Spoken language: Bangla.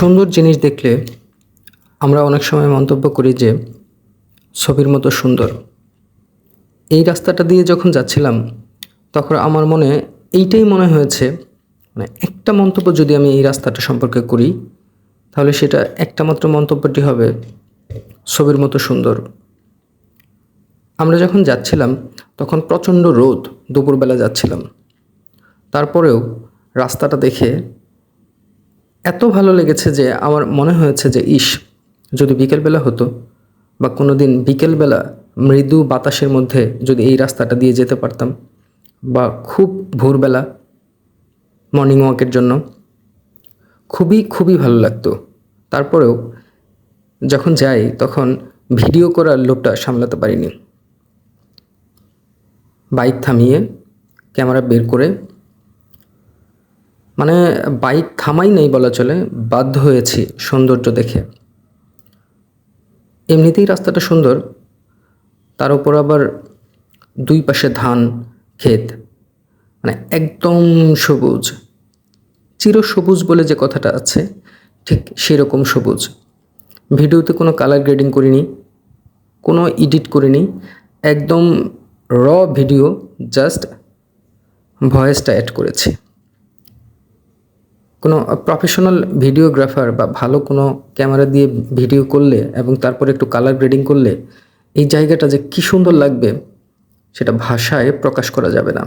সুন্দর জিনিস দেখলে আমরা অনেক সময় মন্তব্য করি যে ছবির মতো সুন্দর। এই রাস্তাটা দিয়ে যখন যাচ্ছিলাম, তখন আমার মনে এইটাই মনে হয়েছে মানে একটা মন্তব্য যদি আমি এই রাস্তাটা সম্পর্কে করি, তাহলে সেটা একটা মাত্র মন্তব্যটি হবে, ছবির মতো সুন্দর। আমরা যখন যাচ্ছিলাম, তখন প্রচণ্ড রোদ, দুপুরবেলা যাচ্ছিলাম। তারপরেও রাস্তাটা দেখে এত ভালো লেগেছে যে আমার মনে হয়েছে যে, ইস, যদি বিকেলবেলা হতো বা কোনো দিন বিকেলবেলা মৃদু বাতাসের মধ্যে যদি এই রাস্তাটা দিয়ে যেতে পারতাম বা খুব ভোরবেলা মর্নিং ওয়াকের জন্য, খুবই খুবই ভালো লাগতো। তারপরেও যখন যাই তখন ভিডিও করার লোভটা সামলাতে পারিনি। বাইক থামিয়ে ক্যামেরা বের করে মানে বাইক থামাই নেই বলা চলে, বাধ্য হয়েছি সৌন্দর্য দেখে। এমনিতেই রাস্তাটা সুন্দর, তার উপর আবার দুই পাশে ধান, ক্ষেত মানে একদম সবুজ। চির সবুজ বলে যে কথাটা আছে, ঠিক সেরকম সবুজ। ভিডিওতে কোনো কালার গ্রেডিং করিনি, কোনো এডিট করিনি, একদম র ভিডিও জাস্ট ভয়েসটা অ্যাড করেছি। কোনো প্রফেশনাল ভিডিওগ্রাফার বা ভালো কোনো ক্যামেরা দিয়ে ভিডিও করলে এবং তারপরে একটু কালার গ্রেডিং করলে, এই জায়গাটা যে কী সুন্দর লাগবে, সেটা ভাষায় প্রকাশ করা যাবে না।